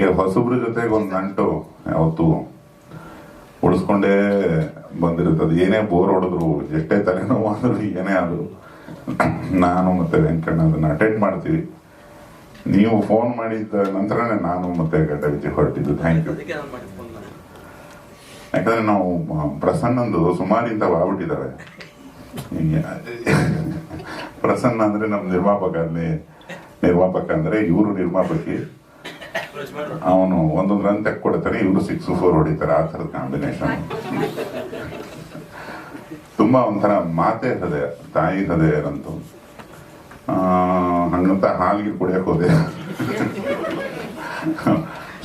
ಈಗ ಹೊಸಬ್ರ ಜೊತೆಗೆ ಒಂದು ನಂಟು ಯಾವತ್ತು ಉಳಿಸ್ಕೊಂಡೇ ಬಂದಿರುತ್ತದೆ. ಏನೇ ಬೋರ್ ಹೊಡೆದ್ರು ಎಷ್ಟೇ ತಲೆನೋವು ಆದ್ರೂ ಏನೇ ಆದ್ರು. ನಾನು ಮತ್ತೆ ವೆಂಕಣ್ಣ ಅದನ್ನ ಅಟೆಂಡ್ ಮಾಡ್ತೀವಿ. ನೀವು ಫೋನ್ ಮಾಡಿದ ನಂತರನೇ ನಾನು ಮತ್ತೆ ಗಡ್ಡ ವಿಜಯ್ ಹೊರಟಿದ್ದು. ಥ್ಯಾಂಕ್ ಯು ಯಾಕಂದರೆ ನಾವು ಪ್ರಸನ್ನಂದು ಸುಮಾರು ಇಂಥವು ಆಗ್ಬಿಟ್ಟಿದ್ದಾವೆ ಪ್ರಸನ್ನ ಅಂದ್ರೆ ನಮ್ಮ ನಿರ್ಮಾಪಕ ಅಲ್ಲಿ ನಿರ್ಮಾಪಕ ಅಂದ್ರೆ ಇವರು ನಿರ್ಮಾಪಕಿ. ಅವನು ಒಂದೊಂದು ರನ್ ತೆಕ್ ಕೊಡ್ತಾನೆ ಇವರು ಸಿಕ್ಸ್ ಫೋರ್ ಹೊಡಿತಾರೆ, ಆ ಥರದ ಕಾಂಬಿನೇಷನ್ ತುಂಬಾ ಒಂಥರ ಮಾತೆ ಹೃದಯ, ತಾಯಿ ಹೃದಯರಂತೂ. ಹಂಗಂತ ಹಾಲಿಗೆ ಕುಡಿಯಕ್ ಹೋದೆ.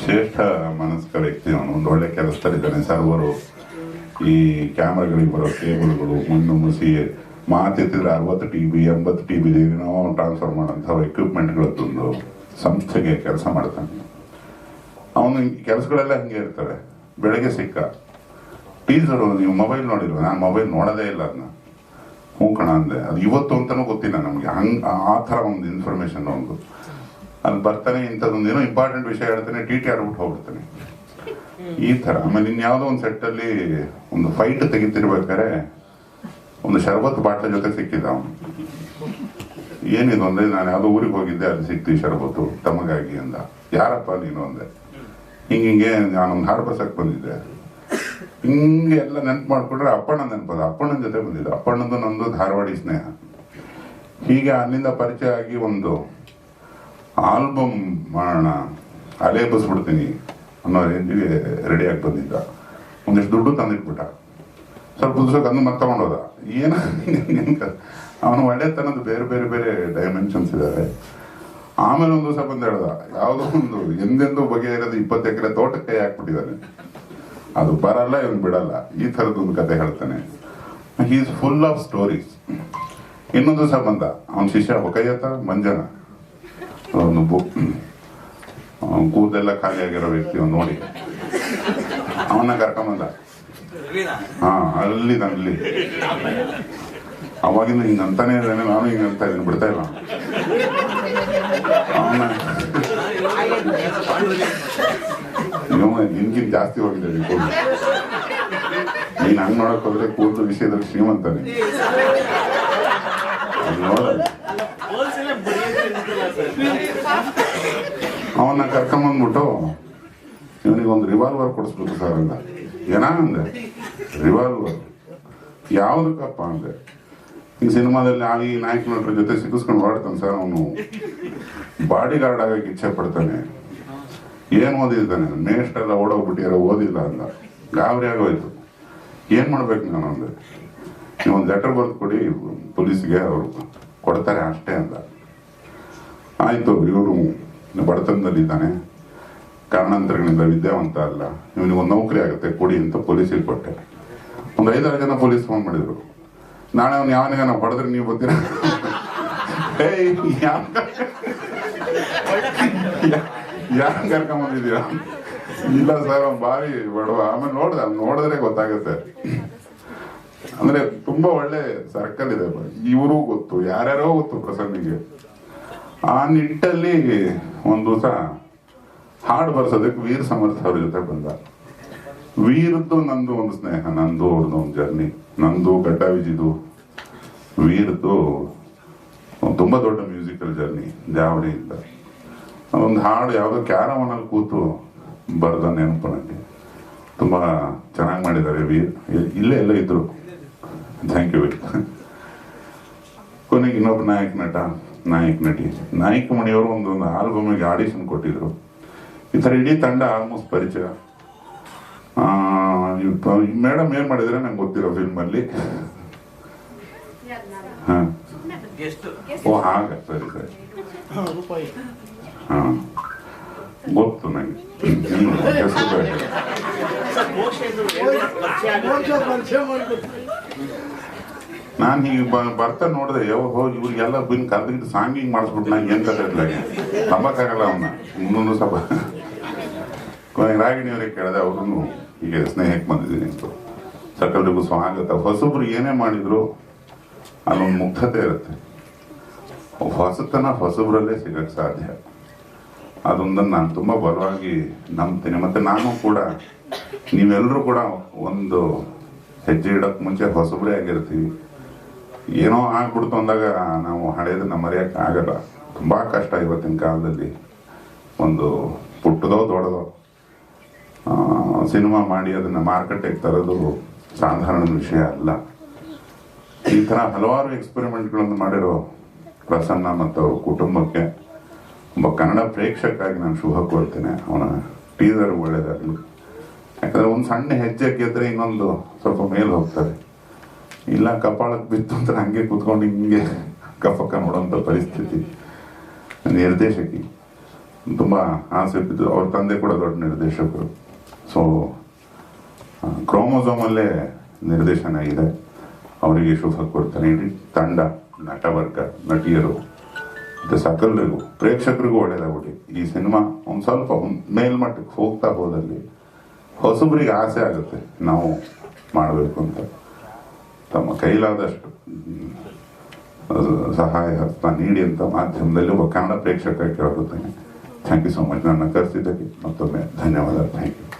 ಶ್ರೇಷ್ಠ ಮನಸ್ಕ ವ್ಯಕ್ತಿ ಅವನು, ಒಂದು ಒಳ್ಳೆ ಕೆಲಸದಲ್ಲಿದ್ದಾನೆ, ಸರ್ವರು ಈ ಕ್ಯಾಮ್ರಾಗಳಿಗೆ ಬರೋ ಕೇಬಲ್ಗಳು, ಮಣ್ಣು ಮುಸಿ, ಮಾತೆತ್ತಿದ್ರೆ ಅರವತ್ತು ಟಿ ಬಿ ಎಂಬತ್ತು ಟಿ ಬಿ ಏನೋ ಟ್ರಾನ್ಸ್ಫರ್ ಮಾಡೋಂಥ ತಂದು ಸಂಸ್ಥೆಗೆ ಕೆಲಸ ಮಾಡ್ತಾನೆ. ಅವನು ಕೆಲಸಗಳೆಲ್ಲ ಹಿಂಗೆ ಇರ್ತವೆ. ಬೆಳಗ್ಗೆ ಸಿಕ್ಕ. ಟೀಸರು ನೀವು ಮೊಬೈಲ್ ನೋಡಿಲ್ವ? ನಾನು ಮೊಬೈಲ್ ನೋಡೋದೇ ಇಲ್ಲ ಅದನ್ನ ಹ್ಞೂ ಕಣ ಅಂದೆ. ಅದು ಇವತ್ತು ಅಂತಲೂ ಗೊತ್ತಿಲ್ಲ ನಮಗೆ. ಹಂಗ್ ಆ ಥರ ಒಂದು ಇನ್ಫಾರ್ಮೇಶನ್ ಒಂದು. ಅಲ್ಲಿ ಬರ್ತಾನೆ ಇಂಥದ್ದೊಂದು ಏನೋ ಇಂಪಾರ್ಟೆಂಟ್ ವಿಷಯ ಹೇಳ್ತಾನೆ ಟಿ ಟಿ ಆಡ್ಬಿಟ್ಟು ಹೋಗ್ಬಿಡ್ತಾನೆ. ಈ ಥರ. ಆಮೇಲೆ ಇನ್ಯಾವುದೋ ಒಂದು ಸೆಟ್ಟಲ್ಲಿ ಒಂದು ಫೈಟ್ ತೆಗಿತಿರ್ಬೇಕಾರೆ ಒಂದು ಶರ್ಬತ್ ಬಾಟ್ಲ ಜೊತೆ ಸಿಕ್ಕಿದ ಅವನು. ಏನಿದು ಅಂದ್ರೆ ನಾನು ಯಾವುದೋ ಊರಿಗೆ ಹೋಗಿದ್ದೆ, ಅಲ್ಲಿ ಸಿಕ್ತಿ ಶರಬತ್ತು. ತಮಗಾಗಿ ಅಂದ. ಯಾರಪ್ಪ ನೀನು ಅಂದೆ? ಹಿಂಗೆ ಹಿಂಗೆ ನಾನೊಂದು ಹಾಡು ಬರ್ಸಕ್ ಬಂದಿದ್ದೆ. ಹಿಂಗೆ ಎಲ್ಲ ನೆನ್ಪು ಮಾಡ್ಕೊಂಡ್ರೆ ಅಪ್ಪಣ್ಣ ನೆನಪದ. ಅಪ್ಪಣ್ಣನ ಜೊತೆ ಬಂದಿದ್ದ. ಅಪ್ಪಣ್ಣದು ನಂದು ಧಾರವಾಡಿ ಸ್ನೇಹ. ಹೀಗೆ ಅಲ್ಲಿಂದ ಪರಿಚಯ ಆಗಿ ಒಂದು ಆಲ್ಬಮ್ ಮಾಡೋಣ, ಅಲೆ ಬಸ್ಬಿಡ್ತೀನಿ ಅನ್ನೋ ರೇಂಜಿಗೆ ರೆಡಿಯಾಗಿ ಬಂದಿದ್ದ. ಒಂದಿಷ್ಟು ದುಡ್ಡು ತಂದಿಟ್ಬಿಟ್ಟ. ಸ್ವಲ್ಪ ದಿವಸ ಅಂದು ಮತ್ತೆ ತಗೊಂಡೋದ. ಏನ ಅವನು ಒಳ್ಳೆತನದ ಬೇರೆ ಬೇರೆ ಬೇರೆ ಡೈಮೆನ್ಷನ್ಸ್ ಇದಾವೆ. ಆಮೇಲೆ ಒಂದು ದಿವಸ ಬಂದು ಹೇಳ್ದ. ಯಾವುದೋ ಒಂದು ಎಂದೆಂದೂ ಇರೋದು ಇಪ್ಪತ್ತು ಎಕರೆ ತೋಟಕ್ಕೆ ಹಾಕ್ಬಿಟ್ಟಿದ್ದಾನೆ. ಅದು ಬರಲ್ಲ ಇವನು ಬಿಡಲ್ಲ. ಈ ಥರದೊಂದು ಕತೆ ಹೇಳ್ತಾನೆ. He is full of stories ಇನ್ನೊಂದು ದಿವಸ ಬಂದ ಅವನ ಶಿಷ್ಯ ಹೊಕಯ್ಯತ ಮಂಜನ. ಅವ್ನ್ ಕೂದಲೆಲ್ಲ ಖಾಲಿಯಾಗಿರೋ ವ್ಯಕ್ತಿ ಅವ್ನು ನೋಡಿ. ಅವನ ಕರ್ಕೊಂಬಂದ. ಹಾ ಅಲ್ಲಿ ಅಲ್ಲಿ ಅವಾಗಿಂದ ಹಿಂಗೆ ಅಂತಾನೆ ಇದ್ದಾನೆ ನಾನು ಹಿಂಗಂತ ಅಂತ ಇದೀನಿ ಬಿಡ್ತಾ ಇಲ್ಲ. ನಿನ್ಗಿಂತ ಜಾಸ್ತಿ ಹೋಗಿದೆ ಕೂದಲು. ನೀನ್ ಹಂಗ್ ನೋಡಕ್ ಹೋದ್ರೆ ಕೂದಲು ವಿಷಯದಲ್ಲಿ ಶ್ರೀಮಂತಾನೆ. ಅವನ್ನ ಕರ್ಕೊಂಬಂದ್ಬಿಟ್ಟು ಇವನಿಗೆ ಒಂದು ರಿವಾಲ್ವರ್ ಕೊಡಿಸ್ಬೇಕು ಸರ್ ಅಂದ ಏನ ರಿವಾಲ್ವರ್ ಯಾವ್ದಕ್ಕಪ್ಪ ಅಂದೆ? ಈ ಸಿನಿಮಾದಲ್ಲಿ ಆಗಿ ನಾಯಕ ನಟರ ಜೊತೆ ಸಿಕ್ಕಿಸ್ಕೊಂಡು ಹೊರಡ್ತಾನೆ ಸರ್ ಅವನು. ಬಾಡಿ ಗಾರ್ಡ್ ಆಗಕ್ಕೆ ಇಚ್ಛೆ ಪಡ್ತಾನೆ. ಏನ್ ಓದಿದ್ದಾನೆ? ಮೇಷ್ಟೆಲ್ಲ ಓಡೋಗ್ಬಿಟ್ಟಿರೋ ಓದಿಲ್ಲ ಅಂದ. ಗಾಬರಿ ಆಗೋಯ್ತು. ಏನ್ ಮಾಡ್ಬೇಕು ನಾನು ಅಂದ್ರೆ ನೀವು ಒಂದು ಲೆಟರ್ ಬರೆದು ಕೊಡಿ, ಪೊಲೀಸ್ಗೆ ಅವರು ಕೊಡ್ತಾರೆ ಅಷ್ಟೇ ಅಂದ. ಆಯ್ತು, ಇವರು ಬಡತನದಲ್ಲಿದ್ದಾನೆ. ಕಾರಣಾಂತರಗಳಿಂದ ವಿದ್ಯಾವಂತ ಅಲ್ಲ. ಇವನಿಗೆ ಒಂದು ನೌಕರಿ ಆಗುತ್ತೆ, ಕೊಡಿ ಅಂತ ಪೊಲೀಸಿಗೆ ಕೊಟ್ಟೆ. ಒಂದು ಐದಾರು ಜನ ಪೊಲೀಸ್ ಫೋನ್ ಮಾಡಿದ್ರು. ನಾಳೆ ಅವ್ನು ಯಾವನಿಗೆ ನಾವು ಪಡೆದ್ರೆ ನೀವು ಬರ್ತೀರಾ? ಏಯ್ ಯಾರು ಕರ್ಕೊಂಬಂದಿದ್ದೀರಾ ಇಲ್ಲ ಸರ್ ಅವ್ನು ಬಾರಿ ಬಡವ. ಆಮೇಲೆ ನೋಡ್ದೆ ಅಲ್ಲಿ ನೋಡಿದ್ರೆ ಗೊತ್ತಾಗುತ್ತೆ. ಅಂದ್ರೆ ತುಂಬಾ ಒಳ್ಳೆ ಸರ್ಕಲ್ ಇದೆ. ಇವರು ಗೊತ್ತು ಯಾರ್ಯಾರೋ ಗೊತ್ತು ಪ್ರಸನ್ನಿಗೆ ಆ ನಿಟ್ಟಲ್ಲಿ ಒಂದು ದಿವಸ ಹಾಡು ಬರ್ಸೋದಕ್ಕೆ ವೀರ್ ಸಮರ್ಥ ಅವ್ರ ಜೊತೆ ಬಂದ. ವೀರದ್ದು ನಂದು ಒಂದು ಸ್ನೇಹ ನಂದು ಅವ್ರದ್ದು ಒಂದು ಜರ್ನಿ ನಂದು ಗಡ್ಡ ವಿಜಿದು. ವೀರದ್ದು ತುಂಬಾ ದೊಡ್ಡ ಮ್ಯೂಸಿಕಲ್ ಜರ್ನಿ ಜಾವಳಿಯಿಂದ ಒಂದು ಹಾಡು ಯಾವುದೋ ಕ್ಯಾರವನಲ್ಲಿ ಕೂತು ಬರ್ದ ನೆನಪು ನನಗೆ ತುಂಬಾ ಚೆನ್ನಾಗಿ ಮಾಡಿದ್ದಾರೆ ವೀರ್. ಇಲ್ಲೇ ಎಲ್ಲ ಇದ್ರು. ಥ್ಯಾಂಕ್ ಯು ಕೊನೆಗೆ ಇನ್ನೊಬ್ಬ ನಾಯಕ ನಟ ನಾಯಕ ನಟಿ. ನಾಯಕ ಮಣಿಯವರು ಒಂದು ಒಂದು ಆಲ್ಬಮಿಗೆ ಆಡಿಷನ್ ಕೊಟ್ಟಿದ್ರು. ಈ ಥರ ಇಡೀ ತಂಡ ಆಲ್ಮೋಸ್ಟ್ ಪರಿಚಯ. ಮೇಡಮ್ ಏನ್ ಮಾಡಿದ್ರೆ ನಂಗೆ ಗೊತ್ತಿರೋ ಫಿಲ್ಮ್ ಅಲ್ಲಿ. ಹಾ. ಓ ಹಾಗ ಸರಿ ಸರಿ. ಹಾ ಗೊತ್ತು ನನಗೆ ನಾನು ಬ- ಬರ್ತಾ ನೋಡಿದೆ ಯಾವ ಹೋಗಿ ಇವ್ರಿಗೆಲ್ಲ ಬಿನ್ ಕರ್ದಿಟ್ಟು ಸಾಂಗ್ ಹಿಂಗೆ ಮಾಡಿಸ್ಬಿಟ್ಟು ನಂಗೆ ಏನು ಕಥೆ ಇಲ್ಲ ನಂಬಕ್ಕಾಗಲ್ಲ ಅವನ್ನ ಇನ್ನೊಂದು ಸ್ವಲ್ಪ ಕೊನೆಗೆ ರಾಗಿಣಿಯವರಿಗೆ ಕೇಳಿದೆ ಅವರನ್ನು ಹೀಗೆ ಸ್ನೇಹಕ್ಕೆ ಬಂದಿದ್ದೀನಿ ಅಂತ. ಸಕಲರಿಗೂ ಸ್ವಾಗತ. ಹೊಸಬ್ರು ಏನೇ ಮಾಡಿದ್ರು ಅಲ್ಲೊಂದು ಮುಗ್ಧತೆ ಇರುತ್ತೆ. ಹೊಸತನ ಹೊಸಬರಲ್ಲೇ ಸಿಗಕ್ಕೆ ಸಾಧ್ಯ. ಅದೊಂದನ್ನು ನಾನು ತುಂಬ ಬಲವಾಗಿ ನಂಬ್ತೀನಿ. ಮತ್ತು ನಾನು ಕೂಡ ನೀವೆಲ್ಲರೂ ಕೂಡ ಒಂದು ಹೆಜ್ಜೆ ಇಡೋಕ್ಕೆ ಮುಂಚೆ ಹೊಸಬರೇ ಆಗಿರ್ತೀವಿ. ಏನೋ ಆಗ್ಬಿಡ್ತು ಅಂದಾಗ ನಾವು ಹಳೆಯದನ್ನ ಮರೆಯೋಕ್ಕೆ ಆಗಲ್ಲ. ತುಂಬ ಕಷ್ಟ ಇವತ್ತಿನ ಕಾಲದಲ್ಲಿ. ಒಂದು ಪುಟ್ಟದೋ ದೊಡ್ಡದೋ ಸಿನಿಮಾ ಮಾಡಿ ಅದನ್ನ ಮಾರ್ಕೆಟಿಗೆ ತರೋದು ಸಾಧಾರಣ ವಿಷಯ ಅಲ್ಲ. ಈ ಥರ ಹಲವಾರು ಎಕ್ಸ್ಪೆರಿಮೆಂಟ್ಗಳನ್ನು ಮಾಡಿರೋ ಪ್ರಸನ್ನ ಮತ್ತು ಅವ್ರ ಕುಟುಂಬಕ್ಕೆ ಒಬ್ಬ ಕನ್ನಡ ಪ್ರೇಕ್ಷಕಾಗಿ ನಾನು ಶುಭ ಕೋರ್ತೇನೆ. ಅವನ ಟೀಸರ್ ಒಳ್ಳೇದಾಗಲಿ. ಯಾಕಂದರೆ ಒಂದು ಸಣ್ಣ ಹೆಜ್ಜೆ ಗೆದ್ದರೆ ಇನ್ನೊಂದು ಸ್ವಲ್ಪ ಮೇಲೆ ಹೋಗ್ತಾರೆ ಇಲ್ಲ, ಕಪಾಳಕ್ಕೆ ಬಿತ್ತು ಅಂತ ಹಂಗೆ ಕೂತ್ಕೊಂಡು ಹಿಂಗೆ ಕಪ್ಪಕ್ಕ ನೋಡೋಂಥ ಪರಿಸ್ಥಿತಿ. ನಿರ್ದೇಶಕಿ. ತುಂಬ ಆಸೆ ಬಿದ್ದು ಅವ್ರ ತಂದೆ ಕೂಡ ದೊಡ್ಡ ನಿರ್ದೇಶಕರು. ಸೊ ಕ್ರೋಮೋಸೋಮಲ್ಲೇ ನಿರ್ದೇಶನ ಇದೆ. ಅವರಿಗೆ ಶುಭ ಕೊಡ್ತಾನೆ ಇಡೀ ತಂಡ ನಟವರ್ಗ ನಟಿಯರು. ಮತ್ತೆ ಸಕಲರಿಗೂ, ಪ್ರೇಕ್ಷಕರಿಗೂ ಒಳ್ಳೆಯದಾಗ್ಬಿಟ್ಟು ಈ ಸಿನಿಮಾ ಒಂದು ಸ್ವಲ್ಪ ಮೇಲ್ಮಟ್ಟಕ್ಕೆ ಹೋಗ್ತಾ ಹೋದಲ್ಲಿ ಹೊಸಬರಿಗೆ ಆಸೆ ಆಗುತ್ತೆ ನಾವು ಮಾಡಬೇಕು ಅಂತ. ತಮ್ಮ ಕೈಲಾದಷ್ಟು ಸಹಾಯ ಹಸ್ತ ನೀಡಿ ಅಂತ ಮಾಧ್ಯಮದಲ್ಲಿ ಒಬ್ಬ ಕನ್ನಡ ಪ್ರೇಕ್ಷಕ ಕೇಳ್ಕೊತೇನೆ. ಥ್ಯಾಂಕ್ ಯು ಸೊ ಮಚ್ ನನ್ನ ಕರೆಸಿದ್ದಕ್ಕೆ ಮತ್ತೊಮ್ಮೆ ಧನ್ಯವಾದ. Thank you